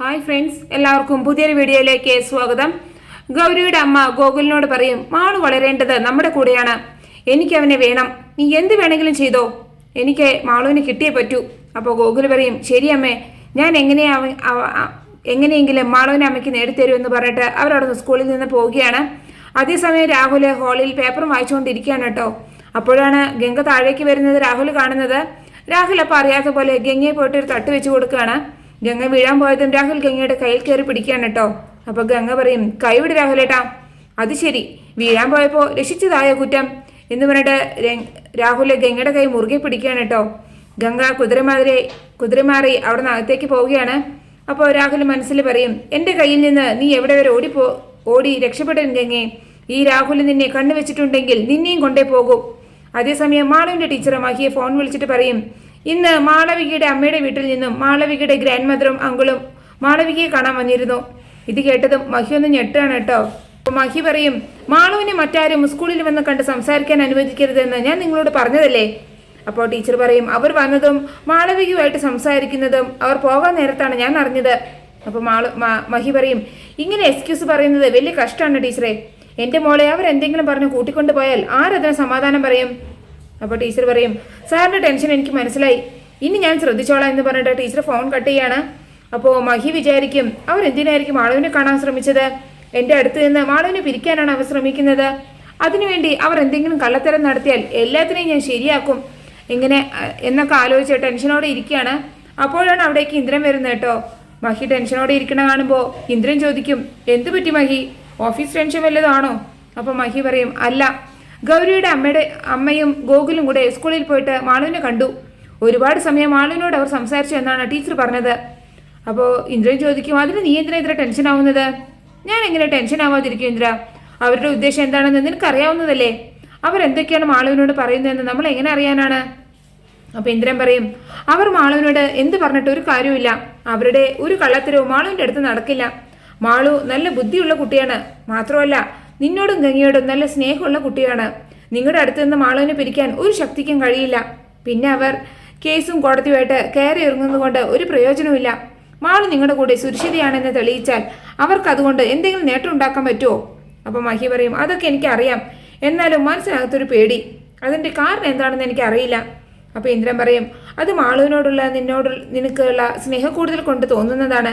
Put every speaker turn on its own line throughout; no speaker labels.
Hi friends എല്ലാവർക്കും പുതിയൊരു വീഡിയോയിലേക്ക് സ്വാഗതം. ഗൗരിയുടെ അമ്മ ഗോകുലിനോട് പറയും മാളു വളരേണ്ടത് നമ്മുടെ കൂടെയാണ്. എനിക്ക് അവനെ വേണം. നീ എന്ത് വേണമെങ്കിലും ചെയ്തോ. എനിക്ക് മാളുവിനെ കിട്ടിയേ പറ്റൂ. അപ്പോൾ ഗോകുൽ പറയും ശരി അമ്മേ. ഞാൻ എങ്ങനെയാ അവ- അവ- എങ്ങനെയെങ്കിലും മാളുവിനെ അമ്മയ്ക്ക് നേടിത്തരൂ എന്ന് പറഞ്ഞിട്ട് അവരവിടുന്ന് സ്കൂളിൽ നിന്ന് പോവുകയാണ്. അതേസമയം രാഹുൽ ഹാളിൽ പേപ്പറും വായിച്ചുകൊണ്ടിരിക്കുകയാണ് കേട്ടോ. അപ്പോഴാണ് ഗംഗ താഴേക്ക് വരുന്നത് രാഹുൽ കാണുന്നത്. രാഹുൽ അപ്പോൾ അറിയാത്ത പോലെ ഗംഗയെ പോയിട്ട് ഒരു തട്ട് വെച്ച് കൊടുക്കുകയാണ്. ഗംഗ വീഴാൻ പോയതും രാഹുൽ ഗംഗയുടെ കയ്യിൽ കയറി പിടിക്കുകയാണ് കേട്ടോ. അപ്പോൾ ഗംഗ പറയും കൈവിട് രാഹുലേട്ടാ അത് ശരി. വീഴാൻ പോയപ്പോൾ രക്ഷിച്ചതായ കുറ്റം? എന്ന് പറഞ്ഞിട്ട് രാഹുൽ ഗംഗയുടെ കൈ മുറുകെ പിടിക്കുകയാണ് കേട്ടോ. ഗംഗ കുതിരമാതിരി കുതിരമാറി അവിടെ നിന്ന് അകത്തേക്ക് പോവുകയാണ്. അപ്പോൾ രാഹുൽ മനസ്സിൽ പറയും എന്റെ കയ്യിൽ നിന്ന് നീ എവിടെ വരെ ഓടിപ്പോ ഓടി രക്ഷപ്പെടും ഗംഗേ. ഈ രാഹുൽ നിന്നെ കണ്ണു വെച്ചിട്ടുണ്ടെങ്കിൽ നിന്നെയും കൊണ്ടേ പോകും. അതേസമയം മാളവിന്റെ ടീച്ചറും മഹിയെ ഫോൺ വിളിച്ചിട്ട് പറയും ഇന്ന് മാളവികയുടെ അമ്മയുടെ വീട്ടിൽ നിന്നും മാളവികയുടെ ഗ്രാൻഡ് മദറും അങ്കിളും മാളവികയെ കാണാൻ വന്നിരുന്നു. ഇത് കേട്ടതും മഹി ഒന്ന് ഞെട്ടാണ് കേട്ടോ. മഹി പറയും മാളുവിനെ മറ്റാരും സ്കൂളിൽ വന്ന് കണ്ട് സംസാരിക്കാൻ അനുവദിക്കരുതെന്ന് ഞാൻ നിങ്ങളോട് പറഞ്ഞതല്ലേ? അപ്പോൾ ടീച്ചർ പറയും അവർ വന്നതും മാളവികയുമായിട്ട് സംസാരിക്കുന്നതും അവർ പോകാൻ നേരത്താണ് ഞാൻ അറിഞ്ഞത്. അപ്പോൾ മാളു മഹി പറയും ഇങ്ങനെ എക്സ്ക്യൂസ് പറയുന്നത് വലിയ കഷ്ടമാണ് ടീച്ചറെ. എന്റെ മോളെ അവരെന്തെങ്കിലും പറഞ്ഞ് കൂട്ടിക്കൊണ്ട് പോയാൽ ആരതിന് സമാധാനം പറയും? അപ്പോൾ ടീച്ചർ പറയും സാറിന്റെ ടെൻഷൻ എനിക്ക് മനസ്സിലായി. ഇനി ഞാൻ ശ്രദ്ധിച്ചോളാം എന്ന് പറഞ്ഞിട്ട് ടീച്ചർ ഫോൺ കട്ട് ചെയ്യാണ്. അപ്പോൾ മഹി വിചാരിക്കും അവർ എന്തിനായിരിക്കും മാളുവിനെ കാണാൻ ശ്രമിച്ചത്? എന്റെ അടുത്ത് നിന്ന് മാളുവിനെ പിരിക്കാനാണ് അവർ ശ്രമിക്കുന്നത്. അതിനുവേണ്ടി അവർ എന്തെങ്കിലും കള്ളത്തരം നടത്തിയാൽ എല്ലാത്തിനെയും ഞാൻ ശരിയാക്കും. ഇങ്ങനെ എന്നൊക്കെ ആലോചിച്ച് ടെൻഷനോടെ ഇരിക്കുകയാണ്. അപ്പോഴാണ് അവിടേക്ക് ഇന്ദ്രൻ വരുന്നത് കേട്ടോ. മഹി ടെൻഷനോടെ ഇരിക്കണ കാണുമ്പോൾ ഇന്ദ്രൻ ചോദിക്കും എന്തു പറ്റി മഹി? ഓഫീസ് ടെൻഷൻ വല്ലതാണോ അപ്പോൾ മഹി പറയും അല്ല ഗൗരിയുടെ അമ്മയുടെ അമ്മയും ഗോകുലും കൂടെ സ്കൂളിൽ പോയിട്ട് മാളുവിനെ കണ്ടു. ഒരുപാട് സമയം മാളുവിനോട് അവർ സംസാരിച്ചു എന്നാണ് ടീച്ചർ പറഞ്ഞത്. അപ്പോൾ ഇന്ദ്രൻ ചോദിക്കും അതിന് നീ എന്തിനാ ഇത്ര ടെൻഷൻ ആവുന്നത്? ഞാൻ എങ്ങനെ ടെൻഷൻ ആവാതിരിക്കും ഇന്ദ്ര? അവരുടെ ഉദ്ദേശം എന്താണെന്ന് നിനക്കറിയാവുന്നതല്ലേ? അവരെന്തൊക്കെയാണ് മാളുവിനോട് പറയുന്നതെന്ന് നമ്മൾ എങ്ങനെ അറിയാനാണ്? അപ്പോൾ ഇന്ദ്രൻ പറയും അവർ മാളുവിനോട് എന്ത് പറഞ്ഞിട്ട് ഒരു കാര്യവുമില്ല. അവരുടെ ഒരു കള്ളത്തരവും മാളുവിന്റെ അടുത്ത് നടക്കില്ല. മാളു നല്ല ബുദ്ധിയുള്ള കുട്ടിയാണ്. മാത്രമല്ല നിന്നോടും ഗംഗയോടും നല്ല സ്നേഹമുള്ള കുട്ടിയാണ്. നിങ്ങളുടെ അടുത്ത് നിന്ന് മാളവിനെ പിരിക്കാൻ ഒരു ശക്തിക്കും കഴിയില്ല. പിന്നെ അവർ കേസും കോടതിയുമായിട്ട് കയറി ഇറങ്ങുന്നതുകൊണ്ട് ഒരു പ്രയോജനവുമില്ല. മാളു നിങ്ങളുടെ കൂടെ സുരക്ഷിതയാണെന്ന് തെളിയിച്ചാൽ അവർക്ക് അതുകൊണ്ട് എന്തെങ്കിലും നേട്ടം ഉണ്ടാക്കാൻ പറ്റുമോ? അപ്പോൾ മഹി പറയും അതൊക്കെ എനിക്കറിയാം. എന്നാലും മനസ്സിനകത്തൊരു പേടി. അതിന്റെ കാരണം എന്താണെന്ന് എനിക്കറിയില്ല. അപ്പോൾ ഇന്ദ്രൻ പറയും അത് മാളുവിനോടുള്ള നിന്നോട് നിനക്കുള്ള സ്നേഹക്കൂടുതൽ കൊണ്ട് തോന്നുന്നതാണ്.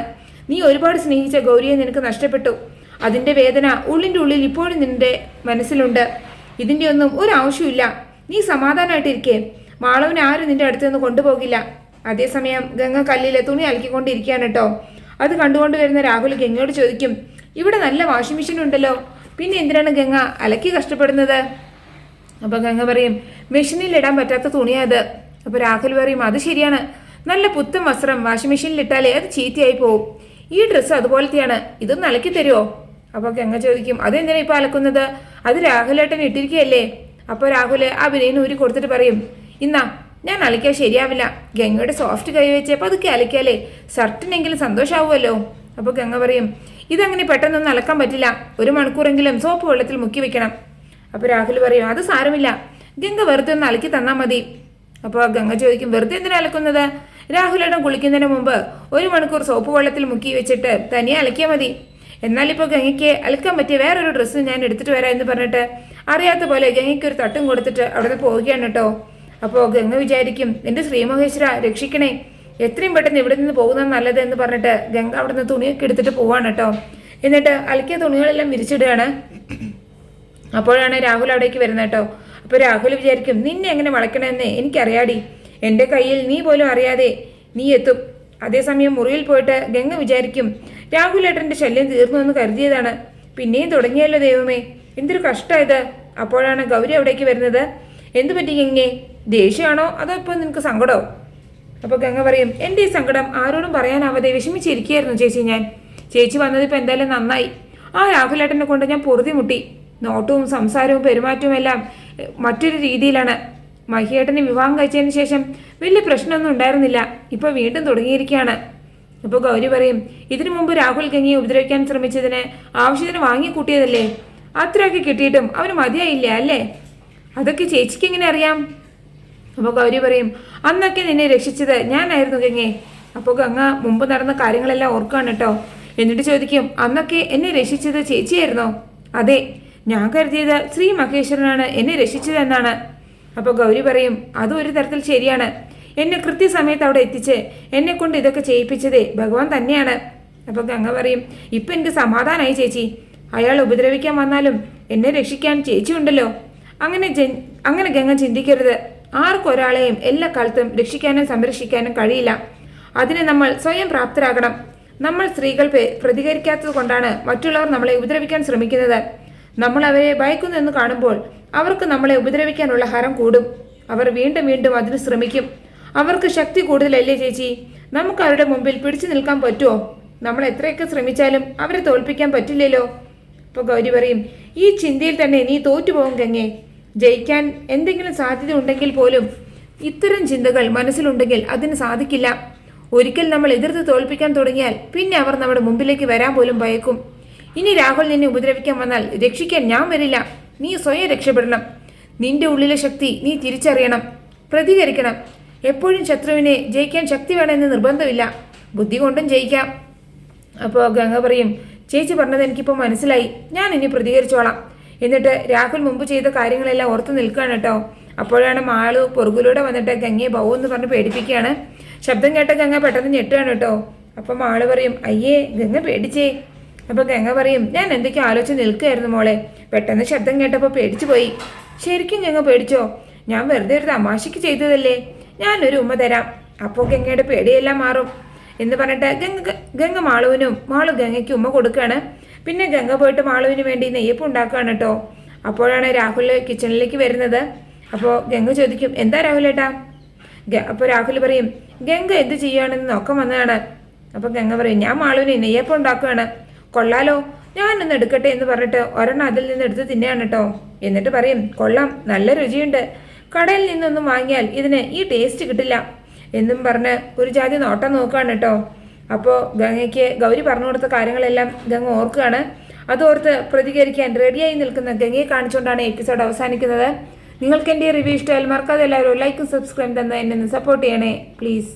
നീ ഒരുപാട് സ്നേഹിച്ച ഗൗരിയെ നിനക്ക് നഷ്ടപ്പെട്ടു. അതിന്റെ വേദന ഉള്ളിന്റെ ഉള്ളിൽ ഇപ്പോഴും നിന്റെ മനസ്സിലുണ്ട്. ഇതിന്റെ ഒന്നും ഒരു ആവശ്യമില്ല നീ സമാധാനമായിട്ടിരിക്കേ മാളവിനെ ആരും നിന്റെ അടുത്ത് നിന്ന് കൊണ്ടുപോകില്ല. അതേസമയം ഗംഗ കല്ലിലെ തുണി അലക്കിക്കൊണ്ടിരിക്കുകയാണ് കേട്ടോ. അത് കണ്ടുകൊണ്ട് വരുന്ന രാഹുൽ ഗംഗയോട് ചോദിക്കും ഇവിടെ നല്ല വാഷിംഗ് മെഷീൻ ഉണ്ടല്ലോ. പിന്നെ എന്തിനാണ് ഗംഗ അലക്കി കഷ്ടപ്പെടുന്നത്? അപ്പോൾ ഗംഗ പറയും മെഷീനിൽ ഇടാൻ പറ്റാത്ത തുണിയാ അത്. അപ്പോൾ രാഹുൽ പറയും അത് ശരിയാണ്. നല്ല പുത്തൻ വസ്ത്രം വാഷിംഗ് മെഷീനിൽ ഇട്ടാലേ അത് ചീത്തയായി പോവും. ഈ ഡ്രസ്സ് അതുപോലത്തെയാണ്. ഇതൊന്ന് അലക്കി തരുമോ അപ്പോൾ ഗംഗ ചോദിക്കും അതെന്തിനാ ഇപ്പോൾ അലക്കുന്നത് അത് രാഹുലേട്ടൻ ഇട്ടിരിക്കുകയല്ലേ അപ്പോൾ രാഹുൽ ആ ബിരിയാണി ഊരി കൊടുത്തിട്ട് പറയും ഇന്നാ ഞാൻ അലക്കാൻ ശരിയാവില്ല. ഗംഗയുടെ സോഫ്റ്റ് കൈ വെച്ച് പതുക്കെ അലക്കിയാലേ ഷർട്ടിനെങ്കിലും സന്തോഷമാവുമല്ലോ അപ്പോൾ ഗംഗ പറയും ഇതങ്ങനെ പെട്ടെന്നൊന്നും അലക്കാൻ പറ്റില്ല. ഒരു മണിക്കൂറെങ്കിലും സോപ്പ് വെള്ളത്തിൽ മുക്കി വെക്കണം. അപ്പോൾ രാഹുൽ പറയും അത് സാരമില്ല. ഗംഗ വെറുതെ ഒന്ന് അലക്കി തന്നാൽ മതി. അപ്പോൾ ഗംഗ ചോദിക്കും വെറുതെ എന്തിനാ അലക്കുന്നത്? രാഹുലേട്ടൻ കുളിക്കുന്നതിന് മുമ്പ് ഒരു മണിക്കൂർ സോപ്പ് വെള്ളത്തിൽ മുക്കി വെച്ചിട്ട് തനിയെ അലക്കിയാൽ മതി. എന്നാൽ ഇപ്പോൾ ഗംഗയ്ക്ക് അലക്കാൻ പറ്റിയ വേറൊരു ഡ്രസ്സ് ഞാൻ എടുത്തിട്ട് വരാം എന്ന് പറഞ്ഞിട്ട് അറിയാത്ത പോലെ ഗംഗയ്ക്ക് ഒരു തട്ടും കൊടുത്തിട്ട് അവിടുന്ന് പോവുകയാണ് കേട്ടോ. അപ്പോൾ ഗംഗ വിചാരിക്കും എന്റെ ശ്രീമഹേശ്വര രക്ഷിക്കണേ. എത്രയും പെട്ടെന്ന് ഇവിടെ നിന്ന് പോകുന്നത് നല്ലത് എന്ന് പറഞ്ഞിട്ട് ഗംഗ അവിടുന്ന് തുണിയൊക്കെ എടുത്തിട്ട് പോവാണ് കേട്ടോ. എന്നിട്ട് അലക്കിയ തുണികളെല്ലാം വിരിച്ചിടുകയാണ്. അപ്പോഴാണ് രാഹുൽ അവിടേക്ക് വരുന്നത് കേട്ടോ. അപ്പോൾ രാഹുൽ വിചാരിക്കും നിന്നെ എങ്ങനെ വളയ്ക്കണമെന്ന്? എനിക്കറിയാടി. എന്റെ കയ്യിൽ നീ പോലും അറിയാതെ നീ എത്തും. അതേസമയം മുറിയിൽ പോയിട്ട് ഗംഗ വിചാരിക്കും രാഹുൽ ഏട്ടന്റെ ശല്യം തീർന്നു എന്ന് കരുതിയതാണ്. പിന്നെയും തുടങ്ങിയല്ലോ ദൈവമേ. എന്തൊരു കഷ്ടമായത് അപ്പോഴാണ് ഗൗരി അവിടേക്ക് വരുന്നത്. എന്തു പറ്റി ഗംഗെ? ദേഷ്യമാണോ? അതോ ഇപ്പോൾ നിനക്ക് സങ്കടമോ അപ്പോൾ ഗംഗ പറയും എന്റെ ഈ സങ്കടം ആരോടും പറയാനാവാതെ വിഷമിച്ചിരിക്കുകയായിരുന്നു ചേച്ചി ഞാൻ. ചേച്ചി വന്നത് ഇപ്പം എന്തായാലും നന്നായി. ആ രാഹുലേട്ടനെ കൊണ്ട് ഞാൻ പൊറുതി മുട്ടി നോട്ടവും സംസാരവും പെരുമാറ്റവും എല്ലാം മറ്റൊരു രീതിയിലാണ്. മഹിയേട്ടനെ വിവാഹം കഴിച്ചതിന് ശേഷം വലിയ പ്രശ്നമൊന്നും ഉണ്ടായിരുന്നില്ല. ഇപ്പോൾ വീണ്ടും തുടങ്ങിയിരിക്കുകയാണ്. അപ്പോൾ ഗൗരി പറയും ഇതിനു മുമ്പ് രാഹുൽ ഗംഗിയെ ഉപദ്രവിക്കാൻ ശ്രമിച്ചതിന് ആവശ്യത്തിന് വാങ്ങിക്കൂട്ടിയതല്ലേ? അത്രയൊക്കെ കിട്ടിയിട്ടും അവന് മതിയായില്ല അല്ലേ? അതൊക്കെ ചേച്ചിക്ക് എങ്ങനെ അറിയാം? അപ്പോൾ ഗൗരി പറയും അന്നൊക്കെ നിന്നെ രക്ഷിച്ചത് ഞാനായിരുന്നു ഗംഗേ. അപ്പോൾ ഗംഗ മുമ്പ് നടന്ന കാര്യങ്ങളെല്ലാം ഓർക്കുകയാണ് കേട്ടോ എന്നിട്ട് ചോദിക്കും അന്നൊക്കെ എന്നെ രക്ഷിച്ചത് ചേച്ചിയായിരുന്നോ? അതെ ഞാൻ കരുതിയത് ശ്രീ മഹേശ്വരനാണ്. എന്നെ രക്ഷിച്ചതെന്നാണ് അപ്പോൾ ഗൗരി പറയും അതും ഒരു തരത്തിൽ ശരിയാണ്. എന്നെ കൃത്യസമയത്ത് അവിടെ എത്തിച്ച് എന്നെ കൊണ്ട് ഇതൊക്കെ ചെയ്യിപ്പിച്ചതേ ഭഗവാൻ തന്നെയാണ്. അപ്പോൾ ഗംഗ പറയും ഇപ്പം എനിക്ക് സമാധാനമായി ചേച്ചി. അയാൾ ഉപദ്രവിക്കാൻ വന്നാലും എന്നെ രക്ഷിക്കാൻ ചേച്ചി ഉണ്ടല്ലോ അങ്ങനെ അങ്ങനെ ഗംഗ ചിന്തിക്കരുത്. ആർക്കൊരാളെയും എല്ലാ കാലത്തും രക്ഷിക്കാനും സംരക്ഷിക്കാനും കഴിയില്ല. അതിനെ നമ്മൾ സ്വയം പ്രാപ്തരാകണം. നമ്മൾ സ്ത്രീകൾ പ്രതികരിക്കാത്തത് കൊണ്ടാണ് മറ്റുള്ളവർ നമ്മളെ ഉപദ്രവിക്കാൻ ശ്രമിക്കുന്നത്. നമ്മൾ അവരെ ഭയക്കുന്നെന്ന് കാണുമ്പോൾ അവർക്ക് നമ്മളെ ഉപദ്രവിക്കാനുള്ള ഹരം കൂടും. അവർ വീണ്ടും വീണ്ടും അതിന് ശ്രമിക്കും. അവർക്ക് ശക്തി കൂടുതലല്ലേ ചേച്ചി? നമുക്ക് അവരുടെ മുമ്പിൽ പിടിച്ചു നിൽക്കാൻ പറ്റുമോ? നമ്മൾ എത്രയൊക്കെ ശ്രമിച്ചാലും അവരെ തോൽപ്പിക്കാൻ പറ്റില്ലല്ലോ. അപ്പോൾ ഗൗരി പറയും ഈ ചിന്തയിൽ തന്നെ നീ തോറ്റുപോകും ഗംഗെ. ജയിക്കാൻ എന്തെങ്കിലും സാധ്യത ഉണ്ടെങ്കിൽ പോലും ഇത്തരം ചിന്തകൾ മനസ്സിലുണ്ടെങ്കിൽ അതിന് സാധിക്കില്ല. ഒരിക്കൽ നമ്മൾ എതിർത്ത് തോൽപ്പിക്കാൻ തുടങ്ങിയാൽ പിന്നെ അവർ നമ്മുടെ മുമ്പിലേക്ക് വരാൻ പോലും ഭയക്കും. ഇനി രാഹുൽ നിന്നെ ഉപദ്രവിക്കാൻ വന്നാൽ രക്ഷിക്കാൻ ഞാൻ വരില്ല. നീ സ്വയം രക്ഷപ്പെടണം. നിന്റെ ഉള്ളിലെ ശക്തി നീ തിരിച്ചറിയണം. പ്രതികരിക്കണം. എപ്പോഴും ശത്രുവിനെ ജയിക്കാൻ ശക്തി വേണമെന്ന് നിർബന്ധമില്ല. ബുദ്ധി കൊണ്ടും ജയിക്കാം. അപ്പോൾ ഗംഗ പറയും ചേച്ചി പറഞ്ഞത് എനിക്കിപ്പോൾ മനസ്സിലായി. ഞാൻ ഇനി പ്രതികരിച്ചോളാം. എന്നിട്ട് രാഹുൽ മുമ്പ് ചെയ്ത കാര്യങ്ങളെല്ലാം ഓർത്ത് നിൽക്കുകയാണ് കേട്ടോ. അപ്പോഴാണ് മാളു പൊറുകിലൂടെ വന്നിട്ട് ഗംഗയെ ബൗ എന്ന് പറഞ്ഞ് പേടിപ്പിക്കുകയാണ്. ശബ്ദം കേട്ട ഗംഗ പെട്ടെന്ന് ഞെട്ടുകയാണ് കേട്ടോ. അപ്പം മാൾ പറയും അയ്യേ ഗംഗ പേടിച്ചേ. അപ്പോൾ ഗംഗ പറയും ഞാൻ എന്തൊക്കെ ആലോചിച്ച് നിൽക്കുകയായിരുന്നു മോളെ. പെട്ടെന്ന് ശബ്ദം കേട്ടപ്പോൾ പേടിച്ചു പോയി. ശരിക്കും ഗംഗ പേടിച്ചോ? ഞാൻ വെറുതെ ഒരു തമാശയ്ക്ക് ചെയ്തതല്ലേ? ഞാനൊരു ഉമ്മ തരാം. അപ്പോൾ ഗംഗയുടെ പേടിയെല്ലാം മാറും. എന്ന് പറഞ്ഞിട്ട് ഗംഗ ഗംഗ മാളുവിനും മാളു ഗംഗയ്ക്ക് ഉമ്മ കൊടുക്കുകയാണ്. പിന്നെ ഗംഗ പോയിട്ട് മാളുവിന് വേണ്ടി നെയ്യപ്പ് ഉണ്ടാക്കുകയാണ് കേട്ടോ. അപ്പോഴാണ് രാഹുൽ കിച്ചണിലേക്ക് വരുന്നത്. അപ്പോൾ ഗംഗ ചോദിക്കും എന്താ രാഹുലേട്ടാ അപ്പോൾ രാഹുൽ പറയും ഗംഗ എന്ത് ചെയ്യുകയാണെന്ന് നോക്കാൻ വന്നതാണ്. അപ്പോൾ ഗംഗ പറയും ഞാൻ മാളുവിന് നെയ്യപ്പം ഉണ്ടാക്കുകയാണ്. കൊള്ളാലോ. ഞാനൊന്ന് എടുക്കട്ടെ എന്ന് പറഞ്ഞിട്ട് ഒരെണ്ണം അതിൽ നിന്ന് എടുത്ത് തിന്നെയാണ് കേട്ടോ എന്നിട്ട് പറയും കൊള്ളാം നല്ല രുചിയുണ്ട്. കടയിൽ നിന്നൊന്നും വാങ്ങിയാൽ ഇതിന് ഈ ടേസ്റ്റ് കിട്ടില്ല. എന്നും പറഞ്ഞ് ഒരു ജാതി നോട്ടം നോക്കുകയാണ് കേട്ടോ അപ്പോൾ ഗംഗയ്ക്ക് ഗൗരി പറഞ്ഞു കൊടുത്ത കാര്യങ്ങളെല്ലാം ഗംഗ ഓർക്കുകയാണ്. അതോർത്ത് പ്രതികരിക്കാൻ റെഡിയായി നിൽക്കുന്ന ഗംഗയെ കാണിച്ചുകൊണ്ടാണ് എപ്പിസോഡ് അവസാനിക്കുന്നത്. നിങ്ങൾക്ക് എന്റെ റിവ്യൂ ഇഷ്ടമായാൽ മറക്കാതെ എല്ലാവരും ലൈക്കും സബ്സ്ക്രൈബ് തന്നെ എന്നെ സപ്പോർട്ട് ചെയ്യണേ പ്ലീസ്